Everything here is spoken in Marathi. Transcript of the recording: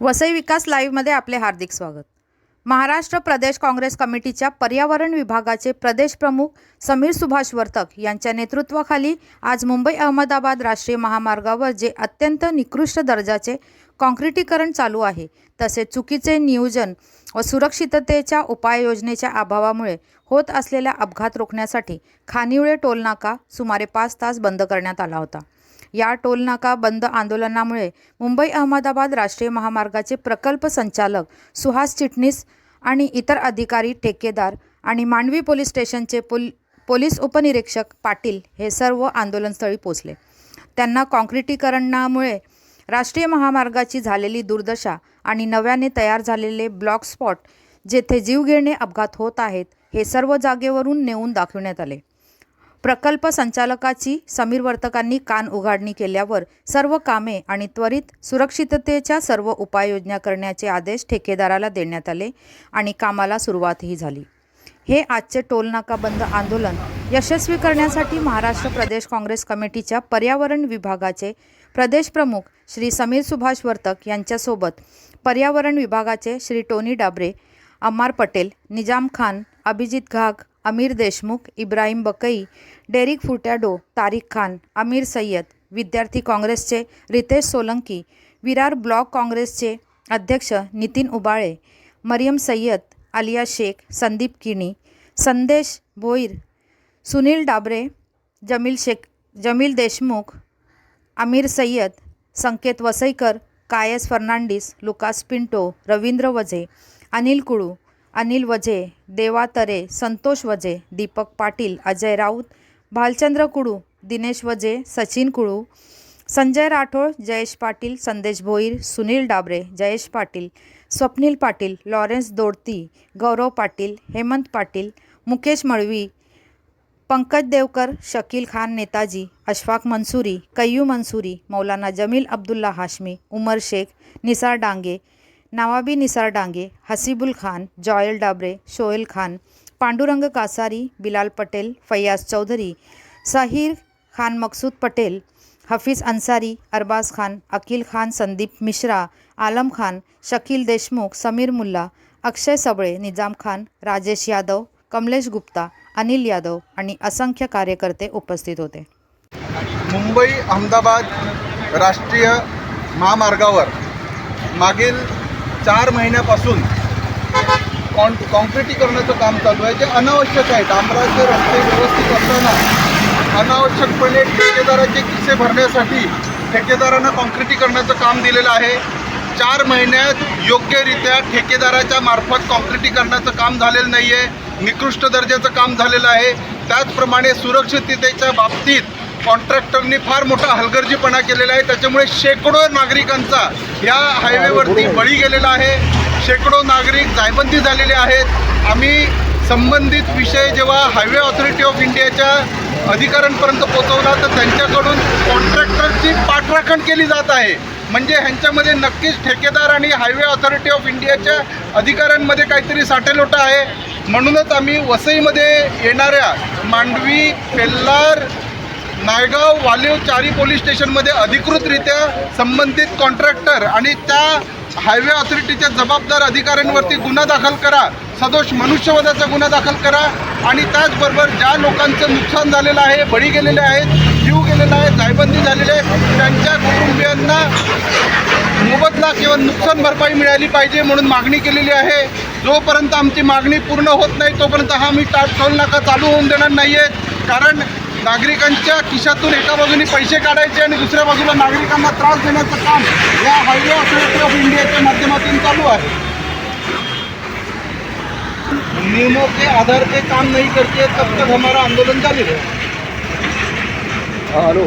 वसई विकास लाईव्हमध्ये आपले हार्दिक स्वागत. महाराष्ट्र प्रदेश काँग्रेस कमिटीच्या पर्यावरण विभागाचे प्रदेश प्रमुख समीर सुभाष वर्तक यांच्या नेतृत्वाखाली आज मुंबई अहमदाबाद राष्ट्रीय महामार्गावर जे अत्यंत निकृष्ट दर्जाचे काँक्रिटीकरण चालू आहे तसेच चुकीचे नियोजन व सुरक्षिततेच्या उपाययोजनेच्या अभावामुळे होत असलेल्या अपघात रोखण्यासाठी खानिवळे टोलनाका सुमारे पाच तास बंद करण्यात आला होता. या टोलनाका बंद आंदोलनामुळे मुंबई अहमदाबाद राष्ट्रीय महामार्गाचे प्रकल्प संचालक सुहास चिटणीस आणि इतर अधिकारी ठेकेदार आणि मांडवी पोलीस स्टेशनचे पोल पोलीस उपनिरीक्षक पाटील हे सर्व आंदोलनस्थळी पोचले त्यांना काँक्रिटीकरणामुळे राष्ट्रीय महामार्गाची झालेली दुर्दशा आणि नव्याने तयार झालेले ब्लॉक स्पॉट जेथे जीवघेणे अपघात होत आहेत हे सर्व जागेवरून नेऊन दाखविण्यात आले. प्रकल्प संचालकाची समीर वर्तकांनी कान उघाडणी केल्यावर सर्व कामे आणि त्वरित सुरक्षिततेच्या सर्व उपाययोजना करण्याचे आदेश ठेकेदाराला देण्यात आले आणि कामाला सुरुवातही झाली. हे आजचे टोलनाका बंद आंदोलन यशस्वी करण्यासाठी महाराष्ट्र प्रदेश काँग्रेस कमिटीच्या पर्यावरण विभागाचे प्रदेश प्रमुख श्री समीर सुभाष वर्तक यांच्यासोबत पर्यावरण विभागाचे श्री टोनी डाबरे अम्मार पटेल निजाम खान अभिजित घाग अमीर देशमुख इब्राहिम बकई डेरिक फुट्याडो तारिक खान अमीर सय्यद विद्यार्थी काँग्रेसचे रितेश सोलंकी विरार ब्लॉक काँग्रेसचे अध्यक्ष Nitin Ubale Mariam Syed Alia Shaikh Sandeep Kini Sandesh Bhoir Sunil Dabre Jameel Shaikh Jameel Deshmukh Amir Sayyad Sanket Vasaikar Kayas Fernandes Lucas Pinto Ravindra Vaze Anil Kulu Anil Vaze Deva Tare Santosh Vaze Deepak Patil Ajay Raut Bhalchandra कुळू Dinesh Vaze Sachin कुळू Sanjay Rathod Jayesh Patil Sandesh Bhoir Sunil Dabre Jayesh Patil Swapnil Patil Lawrence Dodti Gaurav Patil Hemant Patil Mukesh Malvi Pankaj Devkar Shakeel Khan Netaji Ashfaq Mansuri Kayyu Mansuri Maulana Jamil Abdullah Hashmi Umar Shaikh Nisar Dange Nawabi Nisar Dange Hasibul Khan Joel Dabre Shoel Khan Pandurang Kasari Bilal Patel Faiyaz Chaudhari Sahir Khan Maqsood Patel Hafeez Ansari Arbaz Khan Akil Khan Sandeep Mishra Alam Khan Shakeel Deshmukh Sameer Mulla अक्षय सबळे निजाम खान राजेश यादव कमलेश गुप्ता अनिल यादव आणि असंख्य कार्यकर्ते उपस्थित होते. मुंबई अहमदाबाद राष्ट्रीय महामार्गावर मागील चार महिन्यापासून कॉन कॉन्क्रिटीकरणाचं काम चालू आहे. जे अनावश्यक आहे डांबराचे रस्ते व्यवस्थित असताना अनावश्यकपणे ठेकेदाराचे किस्से भरण्यासाठी ठेकेदारांना कॉन्क्रिटीकरणाचं काम दिलेलं आहे. चार महिन्यात योग्यरित्या ठेकेदाराच्या मार्फत कॉन्क्रिटीकरणाचं काम झालेलं नाही आहे निकृष्ट दर्जाचं काम झालेलं आहे. त्याचप्रमाणे सुरक्षिततेच्या बाबतीत कॉन्ट्रॅक्टरनी फार मोठा हलगर्जीपणा केलेला आहे. त्याच्यामुळे शेकडो नागरिकांचा या हायवेवरती बळी गेलेला आहे. शेकडो नागरिक जायबंदी झालेले आहेत. आम्ही संबंधित विषय जेव्हा हायवे ऑथॉरिटी ऑफ इंडियाच्या अधिकाऱ्यांपर्यंत पोहोचवला तर त्यांच्याकडून कॉन्ट्रॅक्टरची पाठराखण केली जात आहे. म्हणजे ह्यांच्यामध्ये नक्कीच ठेकेदार आणि हायवे ऑथॉरिटी ऑफ इंडियाच्या अधिकाऱ्यांमध्ये काहीतरी साठेलोटा आहे. म्हणूनच आम्ही वसईमध्ये येणाऱ्या मांडवी पेल्लार नायगाव वालीव चारी पोलीस स्टेशनमध्ये अधिकृतरित्या संबंधित कॉन्ट्रॅक्टर आणि त्या हायवे ऑथॉरिटीच्या जबाबदार अधिकाऱ्यांवरती गुन्हा दाखल करा. सदोष मनुष्यवधाचा गुन्हा दाखल करा आणि त्याचबरोबर ज्या लोकांचं नुकसान झालेलं आहे बळी गेलेले आहेत जीव गेलेला आहे जायबंदी झालेली आहे त्यांच्या कुटुंबियांना मोबदला किंवा नुकसान भरपाई मिळाली पाहिजे म्हणून मागणी केलेली आहे. जोपर्यंत आमची मागणी पूर्ण होत नाही तोपर्यंत हा मी टाट टोल नाका चालू होऊन देणार नाही आहे कारण नागरिकांच्या खिशातून एका बाजूने पैसे काढायचे आणि दुसऱ्या बाजूला नागरिकांना त्रास देण्याचं काम या हायवे ऑथॉरिटी ऑफ इंडियाच्या माध्यमातून चालू आहे. नियमों के आधार पे काम नहीं करते तब तक हमारा आंदोलन जारी रहेगा हेलो.